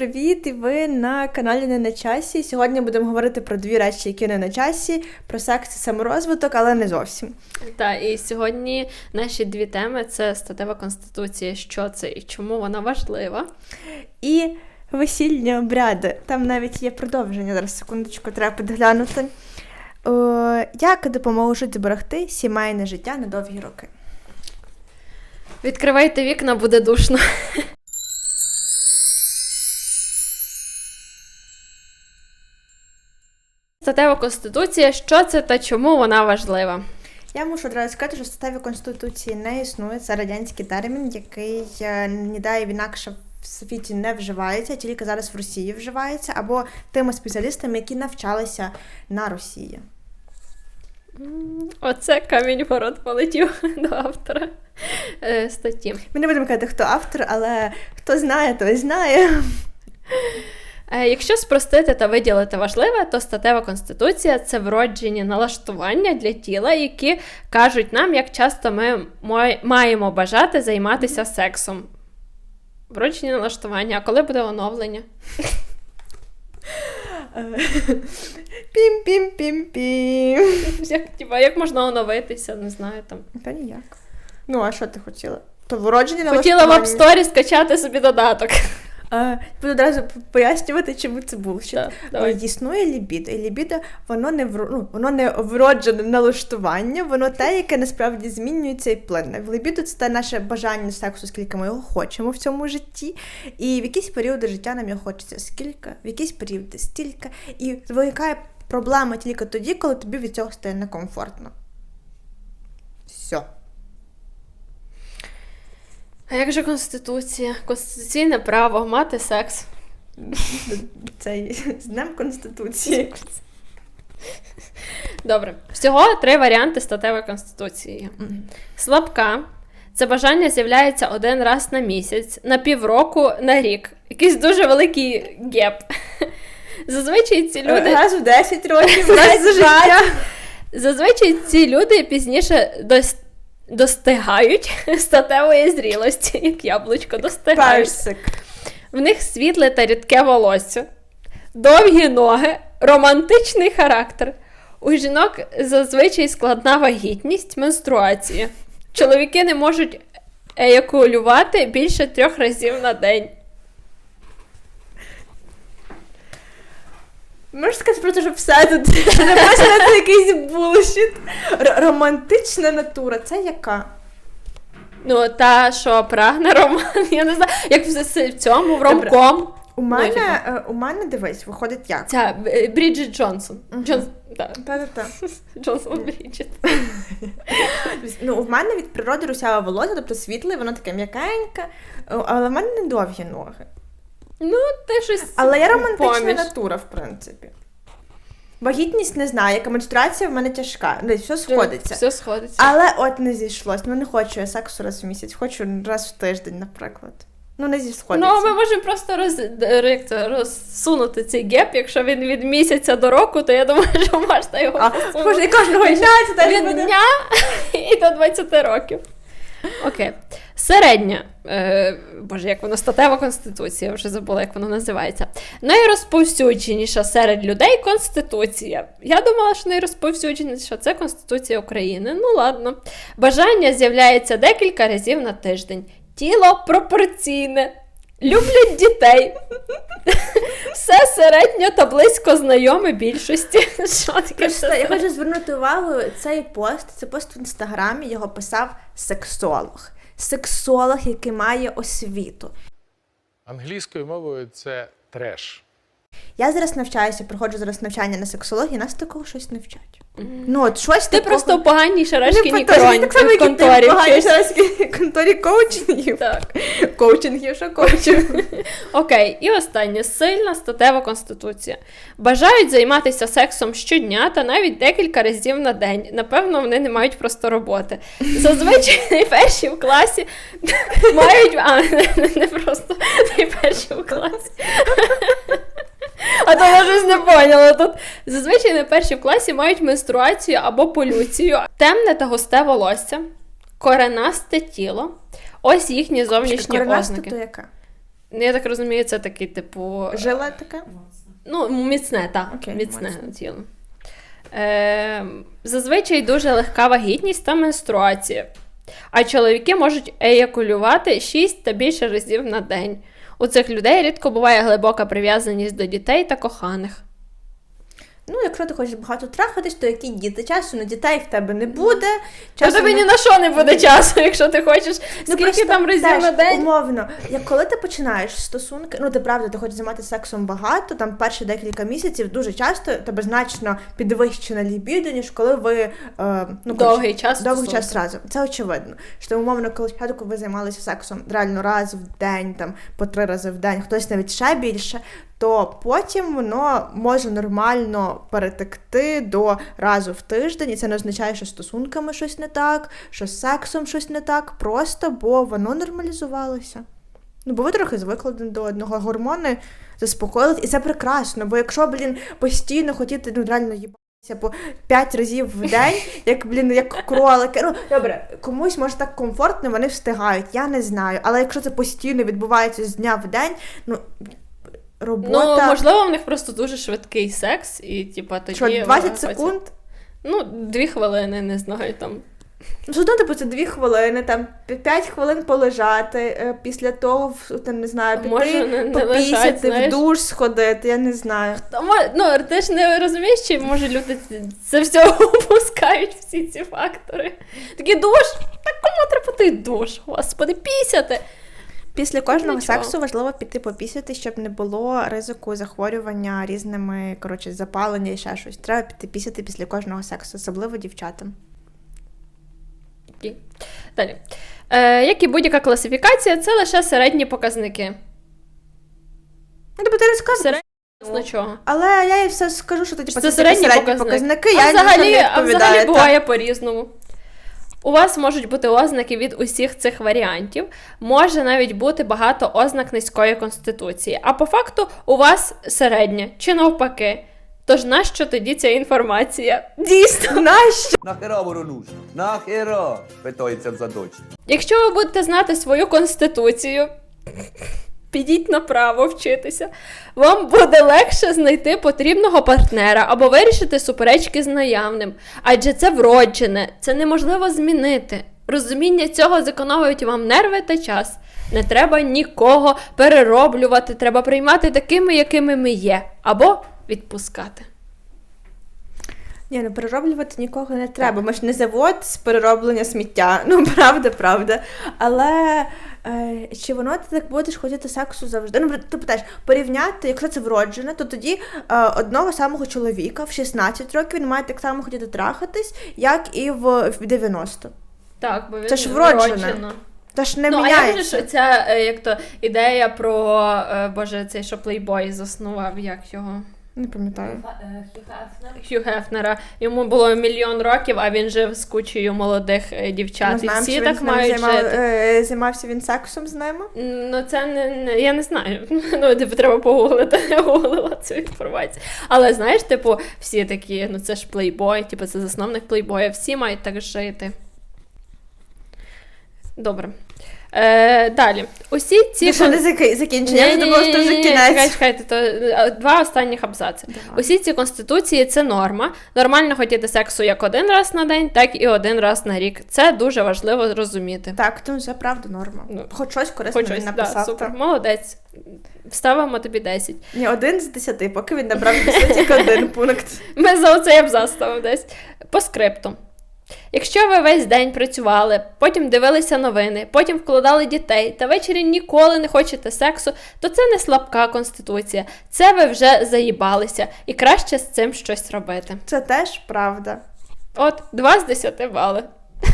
привіт! І ви на каналі Не на часі. Сьогодні будемо говорити про дві речі, які не на часі, про секс і саморозвиток, але не зовсім. Так, і сьогодні наші дві теми це статева конституція, що це і чому вона важлива. І весільні обряди. Там навіть є продовження. Зараз секундочку, треба підглянути. О, як допоможуть зберегти сімейне життя на довгі роки? Відкривайте вікна, буде душно. Статева конституція, що це та чому вона важлива? Я мушу одразу сказати, що в статеві конституції не існує. Це радянський термін, який е, ніде інакше в світі не вживається, тільки зараз в Росії вживається, або тими спеціалістами, які навчалися на Росії. Оце камінь город полетів до автора е, статті. Ми не будемо казати, хто автор, але хто знає, той знає. Е, Якщо спростити та виділити важливе, то статева конституція це вроджені налаштування для тіла, які кажуть нам, як часто ми маємо бажати займатися сексом. Вроджені налаштування, а коли буде оновлення? Пім-пім-пім-пім. Як, типа, як можна оновитися, не знаю там. Та ніяк. Ну, а що ти хотіла? То вроджені Хотіла в налаштування. App Store скачати собі додаток. Буду одразу пояснювати, чому це давай. Ой, Існує лібідо, і лібідо воно не вро... ну, воно не вроджене налаштування, воно те, яке насправді змінюється і плине. В лібідо це те наше бажання сексу, скільки ми його хочемо в цьому житті. І в якісь періоди життя нам його хочеться скільки, в якісь періоди стільки. І виникає проблема тільки тоді, коли тобі від цього стає некомфортно. Все. А як же конституція? Конституційне право мати секс. Це з Днем Конституції. Добре. Всього три варіанти статевої конституції. Слабка. Це бажання з'являється один раз на місяць, на півроку, на рік. Якийсь дуже великий геп. Зазвичай ці люди. Раз в 10 років, раз за життя. Зазвичай ці люди пізніше дос... достигають статевої зрілості, як яблучко достигають. Персик. В них світле та рідке волосся, довгі ноги, романтичний характер. У жінок зазвичай складна вагітність, менструація. Чоловіки не можуть еякулювати більше трьох разів на день. Можеш сказати просто, що все тут написано це якийсь булшіт. Романтична натура, це яка? Ну, та, що прагне роман, я не знаю, як в, цьому, в ромком. У Ну, мене, типа. е, у мене дивись, виходить як? Ця е, Бріджит Джонсон. Мгм. Джонс... Да. Та-та-та. Джонсон Бріджит. Ну, у мене від природи русяве волосся, тобто світле, воно таке м'якеньке, е, але в мене не довгі ноги. Ну, те щось. Але я романтична поміж. натура, в принципі. Вагітність не знаю, яка менструація в мене тяжка. Десь все сходиться. Все сходиться. Але от не зійшлось. Ну не хочу я сексу раз в місяць, хочу раз в тиждень, наприклад. Ну, не зісходиться. Ну, ми можемо просто роз... як це, розсунути цей геп. Якщо він від місяця до року, то я думаю, що можна його А, кожного дня це від буде. дня і до 20 років. Окей. Середня. Е, боже, як воно статева конституція, вже забула, як воно називається. Найрозповсюдженіша серед людей конституція. Я думала, що найрозповсюдженіша це Конституція України. Ну ладно. Бажання з'являється декілька разів на тиждень. Тіло пропорційне. Люблять дітей. Все середньо та близько знайоме більшості. Що таке? Просто я хочу звернути увагу, цей пост, це пост в інстаграмі, його писав сексолог. Сексолог, який має освіту. Англійською мовою це треш. Я зараз навчаюся, проходжу зараз навчання на сексології, нас такого щось не вчать. Ну, от щось Ти такого... просто в поганій шарашкіній Не поточно, так само, в як і ти конторі. в поганій вчишся. конторі коучингів. Так. Коучингів, що коучинг? Окей, і останнє сильна статева конституція. Бажають займатися сексом щодня та навіть декілька разів на день. Напевно, вони не мають просто роботи. Зазвичай найперші в класі мають. А, не просто найперші в класі. А то я щось не поняла тут. Зазвичай найперші в класі мають менструацію або полюцію, темне та густе волосся, коренасте тіло. Ось їхні зовнішні Коренасте ознаки. то яка? Ну, Я так розумію, це такий, типу. Жила таке? Ну, міцне, так. Окей, міцне міцне. тіло. Е, зазвичай дуже легка вагітність та менструація. А чоловіки можуть еякулювати 6 та більше разів на день. У цих людей рідко буває глибока прив'язаність до дітей та коханих. Ну, якщо ти хочеш багато трахатись, то які діти? Часу на дітей в тебе не буде. Та Часу тобі на- ні на що не буде часу, якщо ти хочеш. Ну, Скільки просто там разів теж, на день? Умовно, як коли ти починаєш стосунки, ну ти правда, ти хочеш займатися сексом багато, там перші декілька місяців дуже часто тебе значно підвищена лібідо, ніж коли ви е, ну, Довгий коротше, час довгий час разом. Це очевидно. Що умовно, коли спочатку ви займалися сексом реально раз в день, там по три рази в день, хтось навіть ще більше. То потім воно може нормально перетекти до разу в тиждень, і це не означає, що стосунками щось не так, що з сексом щось не так, просто бо воно нормалізувалося. Ну, бо ви трохи звикли до одного гормони заспокоїли, і це прекрасно. Бо якщо, блін, постійно хотіти ну, реально їбатися по п'ять разів в день, як, блін, як кролики. Ну, добре, комусь може так комфортно, вони встигають, я не знаю. Але якщо це постійно відбувається з дня в день, ну робота. Ну, можливо, в них просто дуже швидкий секс, і типа тоді. що, 20 хоче- секунд? Ну, дві хвилини, не знаю там. Ну, типу, це дві хвилини, там 5 хвилин полежати, е, після того, там, не знаю, піти, Може, не- не попісяти, лежать, в душ сходити, я не знаю. Ну, ти ж не розумієш, чи може люди це все опускають всі ці фактори. Такий душ? Так кому треба той душ? Господи, пісяти. Після кожного Нічого. сексу важливо піти попісяти, щоб не було ризику захворювання різними, коротше, запалення і ще щось. Треба піти пісяти після кожного сексу, особливо дівчатам. Окей. Далі. Е, як і будь-яка класифікація, це лише середні показники. Ну, тобто ти розказуєш. Середні чого? Але я їй все скажу, що типу, Це це, середні середні, середні показник. показники, а я взагалі, не а взагалі буває по-різному. У вас можуть бути ознаки від усіх цих варіантів. Може навіть бути багато ознак низької конституції. А по факту у вас середня чи навпаки. Тож нащо тоді ця інформація? Дійсно. Нащо? Нахера воронуш? Нахера? Питається в задочі. Якщо ви будете знати свою конституцію, підіть направо вчитися, вам буде легше знайти потрібного партнера або вирішити суперечки з наявним. Адже це вроджене, це неможливо змінити. Розуміння цього зекономить вам нерви та час. Не треба нікого перероблювати, треба приймати такими, якими ми є, або відпускати. Ні, ну перероблювати нікого не треба. Ми ж не завод з перероблення сміття. Ну, правда, правда. Але чи воно ти так будеш хотіти сексу завжди? Ну, ти питаєш, порівняти, якщо це вроджене, то тоді е, одного самого чоловіка в 16 років він має так само хотіти трахатись, як і в, в 90. Так, бо він Це ж вроджене. вроджено. Та ж не ну, а як же міняється. ця е, як то ідея про е, Боже, цей що Плейбой заснував, як його? Не пам'ятаю. Хью Гефнера. Йому було мільйон років, а він жив з кучею молодих е, Ми дівчат. І всі що він так з ними мають займав- жити. е, займався він сексом з ними. Ну, це не, не я не знаю. Ну, типу, треба погуглити. Я гуглила цю інформацію. Але знаєш, типу, всі такі, ну це ж плейбой, типу, це засновник плейбоя, всі мають так жити. Добре. Е, далі. Усі ці Ти що кон- не заки- закінчення? Я думала, що вже кінець. Чекайте, чекайте, то два останніх абзаци. Усі ці конституції це норма. Нормально хотіти сексу як один раз на день, так і один раз на рік. Це дуже важливо зрозуміти. Так, то це правда норма. Ну, Хоч щось корисне Хоч він ось, да, написав. супер, так. молодець. Ставимо тобі 10. Ні, один з десяти, поки він набрав десять, тільки один пункт. Ми за оцей абзац ставимо десь. По скрипту. Якщо ви весь день працювали, потім дивилися новини, потім вкладали дітей та ввечері ніколи не хочете сексу, то це не слабка конституція. Це ви вже заїбалися, і краще з цим щось робити. Це теж правда. От, 2 з 10 бали.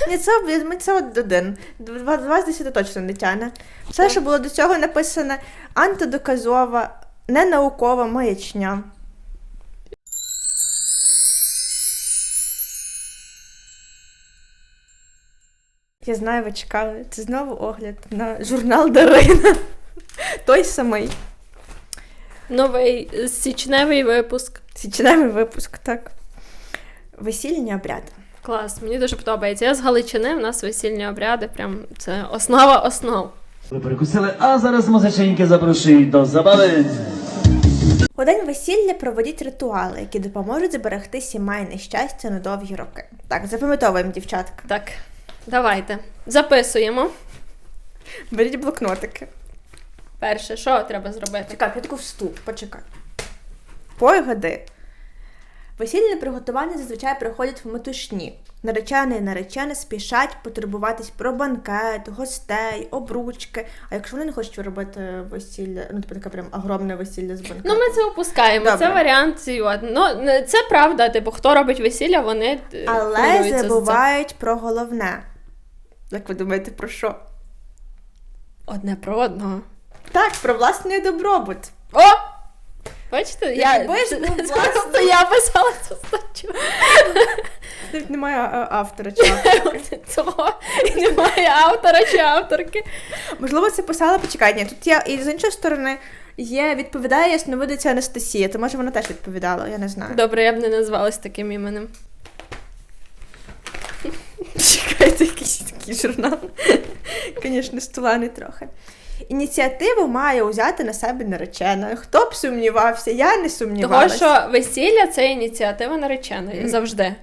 Ні, це, ми- це от один. Два, два з десяти точно не тяне. Все, що було до цього написане, антидоказова, ненаукова маячня. Я знаю, ви чекали. Це знову огляд на журнал Дарина. Той самий. Новий е, січневий випуск. Січневий випуск, так. Весільні обряди. Клас, мені дуже подобається. Я з Галичини, в нас весільні обряди, прям це основа основ. Ви перекусили, а зараз музиченьки запрошують до забави. У день весілля проведіть ритуали, які допоможуть зберегти сімейне щастя на довгі роки. Так, запам'ятовуємо, дівчатка. Так, давайте. Записуємо. Беріть блокнотики. Перше, що треба зробити? Чекай, я таку вступ, почекай. Погоди. Весільне приготування зазвичай проходять в метушні. Наречений і наречена спішать потурбуватись про банкет, гостей, обручки. А якщо вони не хочуть робити весілля, ну типу таке прям огромне весілля з банкетом. Ну, ми це опускаємо. Добре. Це варіант. Ну, це правда. Типу, хто робить весілля, вони е, Але хвилюються за це. забувають про головне. Як ви думаєте, про що? одне про одного. Так, про власний добробут. О! Бачите, я, Якби ж був власний- я писала цю статтю. Навіть немає а, автора чи авторки. Цього і немає автора чи авторки. Можливо, це писала, почекай, ні, тут є, і з іншої сторони, є відповідає ясновидиця Анастасія, то може вона теж відповідала, я не знаю. Добре, я б не назвалась таким іменем. Чекайте, якийсь такий журнал. Звісно, стуланий трохи. Ініціативу має узяти на себе наречена. Хто б сумнівався, я не сумнівалася. що весілля це ініціатива нареченої завжди.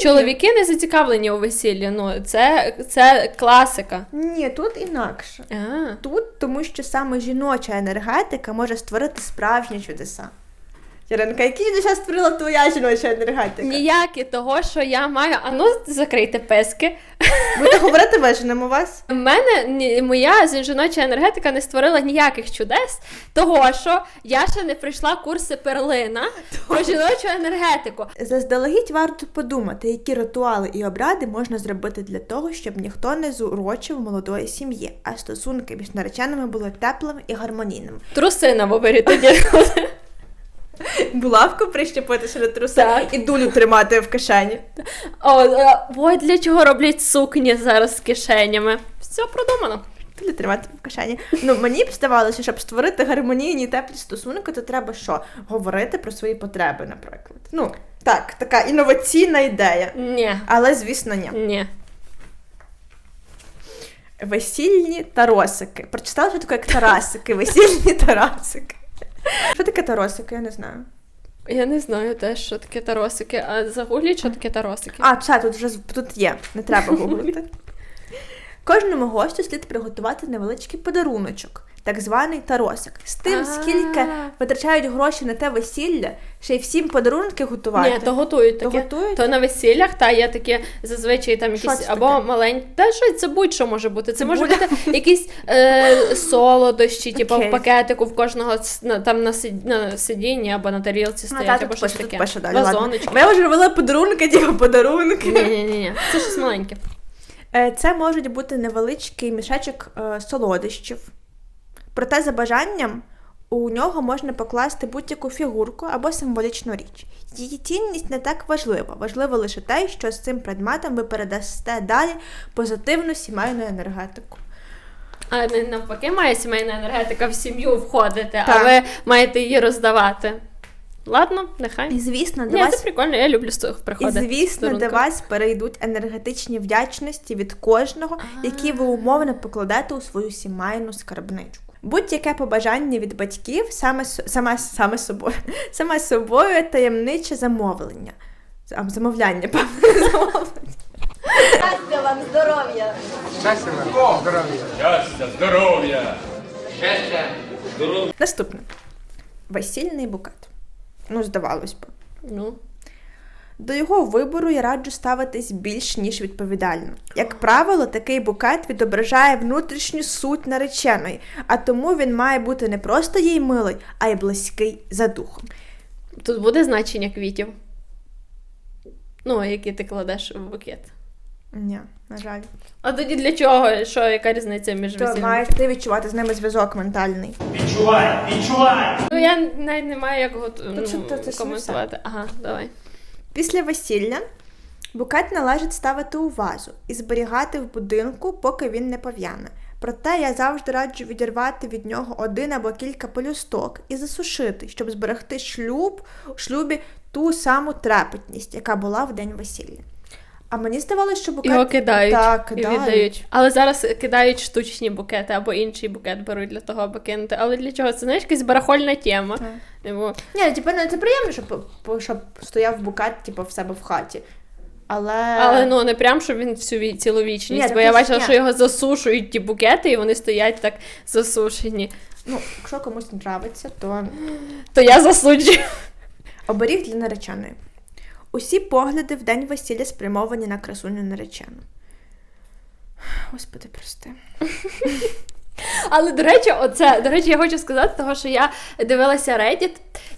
Чоловіки не зацікавлені у весіллі. Ну, це, це класика. Ні, тут інакше. А. Тут тому, що саме жіноча енергетика може створити справжні чудеса. Яринка, які чудеса створила твоя жіноча енергетика? Ніякі того, що я маю. А ну закрийте пески. Будете говорити виженемо вас? У мене ні- моя жіноча енергетика не створила ніяких чудес, того що я ще не пройшла курси перлина про жіночу енергетику. Заздалегідь варто подумати, які ритуали і обряди можна зробити для того, щоб ніхто не зурочив молодої сім'ї, а стосунки між нареченими були теплими і гармонійними. Труси на вибері тоді. Булавку прищепитися на труси і дулю тримати в кишені. О, е, ой, для чого роблять сукні зараз з кишенями? Все продумано. Дулю тримати в кишені. Ну мені б здавалося, щоб створити гармонійні теплі стосунки, то треба що? Говорити про свої потреби, наприклад. Ну так, така інноваційна ідея. Ні. Але звісно, ні. Ні. Весільні таросики. Прочитала, що таке як тарасики, весільні тарасики. Що таке таросики? Я не знаю. Я не знаю теж, що таке таросики, а загугліть, що таке таросики. А, все, тут вже тут є, не треба гуглити. Кожному гостю слід приготувати невеличкий подаруночок, так званий таросик. З тим, скільки витрачають гроші на те весілля, ще й всім подарунки готувати. Ні, то готують То готують? То на весіллях, та є таке зазвичай там якісь або таке? маленькі. Та що це будь-що може бути. Це може бути якісь е, солодощі, типу в пакетику в кожного там на, сидінні або на тарілці Ну, стоять, та, або щось таке. Вазоночки. Ми вже робили подарунки, типу подарунки. Ні, ні, ні, ні. Це щось маленьке. Е, Це можуть бути невеличкий мішечок е, солодощів. Проте, за бажанням, у нього можна покласти будь-яку фігурку або символічну річ. Її цінність не так важлива. Важливо лише те, що з цим предметом ви передасте далі позитивну сімейну енергетику. А не навпаки, має сімейна енергетика в сім'ю входити, а ви маєте її роздавати. Ладно, нехай. І звісно, до Ні, це прикольно, я люблю з цих І звісно, до вас перейдуть енергетичні вдячності від кожного, які ви умовно покладете у свою сімейну скарбничку. Будь-яке побажання від батьків саме саме, саме собою, саме собою таємниче замовлення. А, замовляння, певне, замовлення. Щастя вам, здоров'я! Наступне. Весільний букет. Ну, здавалось би. Ну, До його вибору я раджу ставитись більш ніж відповідально. Як правило, такий букет відображає внутрішню суть нареченої, а тому він має бути не просто їй милий, а й близький за духом. тут буде значення квітів. Ну, які ти кладеш в букет. Ні, на жаль. А тоді для чого? Що, яка різниця між То весільним? маєш ти відчувати з ними зв'язок ментальний. Відчувай, відчувай! Ну, я навіть не маю як гот... Та це- ну, та це ж не коментувати. Ага, давай. Після весілля букет належить ставити у вазу і зберігати в будинку, поки він не пов'яне. Проте я завжди раджу відірвати від нього один або кілька полюсток і засушити, щоб зберегти шлюб у шлюбі ту саму трепетність, яка була в день весілля. А мені здавалося, що букет... Його кидають Так, і кидають. віддають. Але зараз кидають штучні букети або інший букет беруть для того, аби кинути. Але для чого? Це знаєш якась барахольна тема. Так. Типу, Ні, типу, ну, це приємно, щоб, щоб стояв букет, типу, в себе в хаті. Але... Але ну не прям, щоб він всю ві- цілу вічність. Ні, бо я бачила, що його засушують ті букети, і вони стоять так засушені. Ну, якщо комусь не нравиться, то То я засуджую. оберіг для нареченої. Усі погляди в день весілля спрямовані на красуню наречену. Господи, прости. Але до речі, оце до речі, я хочу сказати, того, що я дивилася Reddit,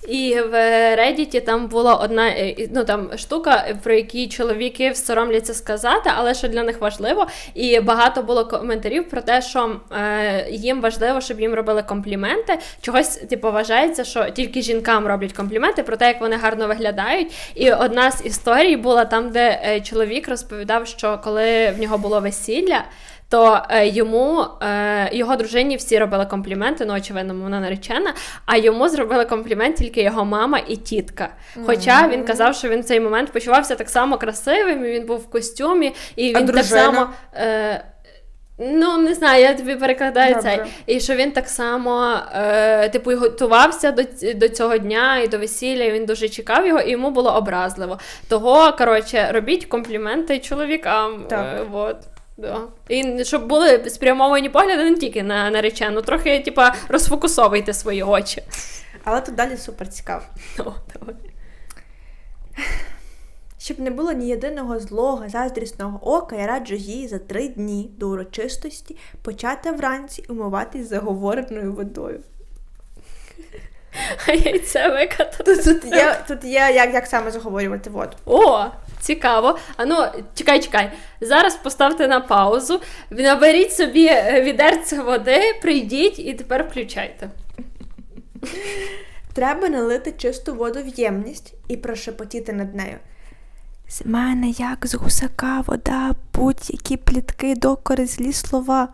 і в Reddit там була одна е, ну там штука, про які чоловіки соромляться сказати, але що для них важливо. І багато було коментарів про те, що е, їм важливо, щоб їм робили компліменти. Чогось типу вважається, що тільки жінкам роблять компліменти про те, як вони гарно виглядають. І одна з історій була там, де е, чоловік розповідав, що коли в нього було весілля то е, йому е, його дружині всі робили компліменти, ну очевидно, вона наречена. А йому зробили комплімент тільки його мама і тітка. Хоча він казав, що він в цей момент почувався так само красивим, і він був в костюмі, і А він так само. Е, Ну, не знаю, я тобі перекладаю Добре. цей. І що він так само, е, типу, готувався до, до цього дня і до весілля, і він дуже чекав його, і йому було образливо. Того, коротше, робіть компліменти чоловікам. Так. Е, вот. Да. І щоб були спрямовані погляди не тільки на наречену, трохи, типа, розфокусовуйте свої очі. Але тут далі супер цікаво. Ну, давай. Щоб не було ні єдиного злого, заздрісного ока, я раджу їй за три дні до урочистості почати вранці умиватись заговореною водою. А яйце викатати. Тут, тут є, тут є як, як саме заговорювати воду. О, цікаво. А ну, чекай, чекай. Зараз поставте на паузу, наберіть собі е, відерце води, прийдіть і тепер включайте. Треба налити чисту воду в ємність і прошепотіти над нею. З мене як з гусака вода, будь-які плітки, докори, злі слова.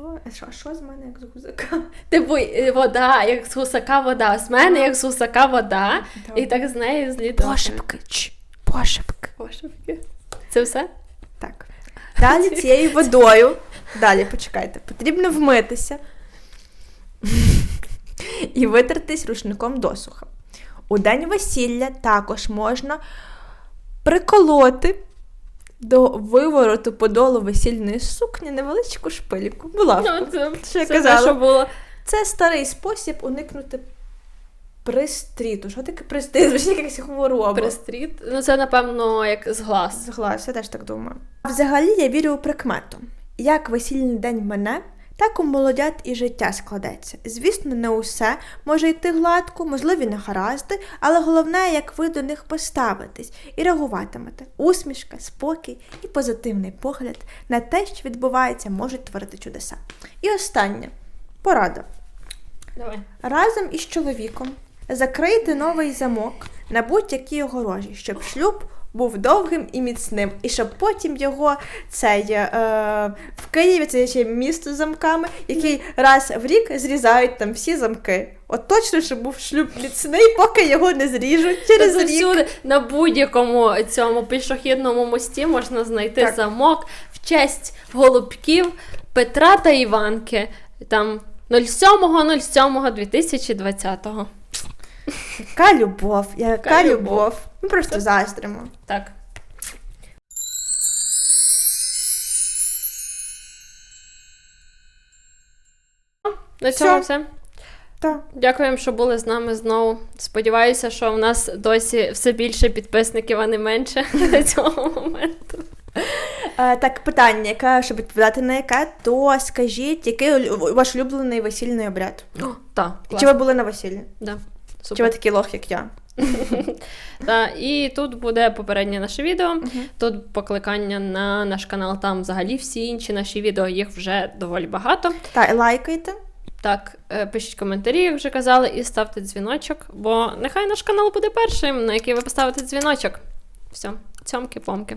Що? А що, що з мене як з гусака? Типу, е, вода, як з гусака вода. З мене як з гусака вода. І так з неї зліто. Пошепки, пошепки. Пошепки. Це все? Так. Далі цією водою. Далі почекайте. Потрібно вмитися і витертись рушником досуха. У день весілля також можна приколоти до вивороту подолу весільної сукні невеличку шпильку. Булавку. Ну, це Що я все казала? те, що було. Це старий спосіб уникнути пристріту. Що таке пристріт? Звичайно, якась хвороба. Пристріт. Ну, це, напевно, як зглас. Зглаз, я теж так думаю. Взагалі я вірю у прикмету. Як весільний день мене, так у молодят і життя складеться. Звісно, не усе може йти гладко, можливі негаразди, але головне, як ви до них поставитесь і реагуватимете. Усмішка, спокій і позитивний погляд на те, що відбувається, можуть творити чудеса. І останнє порада. Давай. Разом із чоловіком закрийте новий замок на будь-якій огорожі, щоб шлюб був довгим і міцним, і щоб потім його цей е, в Києві це ще місто з замками, який раз в рік зрізають там всі замки. От точно, щоб був шлюб міцний, поки його не зріжуть через Це рік. всюди на будь-якому цьому пішохідному мості можна знайти Так. замок в честь голубків Петра та Іванки. Там 07.07.2020. Яка любов, яка Яка любов. любов. Ми просто заздримо. Так. На цьому Все. все. Так. Дякуємо, що були з нами знову. Сподіваюся, що в нас досі все більше підписників, а не менше до цього моменту. Е, так, питання, яке, щоб відповідати на яке, то скажіть, який ваш улюблений весільний обряд? О, так, Чи ви були на весіллі? Да. Чи ви такий лох, як я? Та, і тут буде попереднє наше відео. Тут покликання на наш канал. Там взагалі всі інші наші відео, їх вже доволі багато. Та лайкайте. Так, е, пишіть коментарі, як вже казали, і ставте дзвіночок, бо нехай наш канал буде першим, на який ви поставите дзвіночок. Все, цьомки-помки.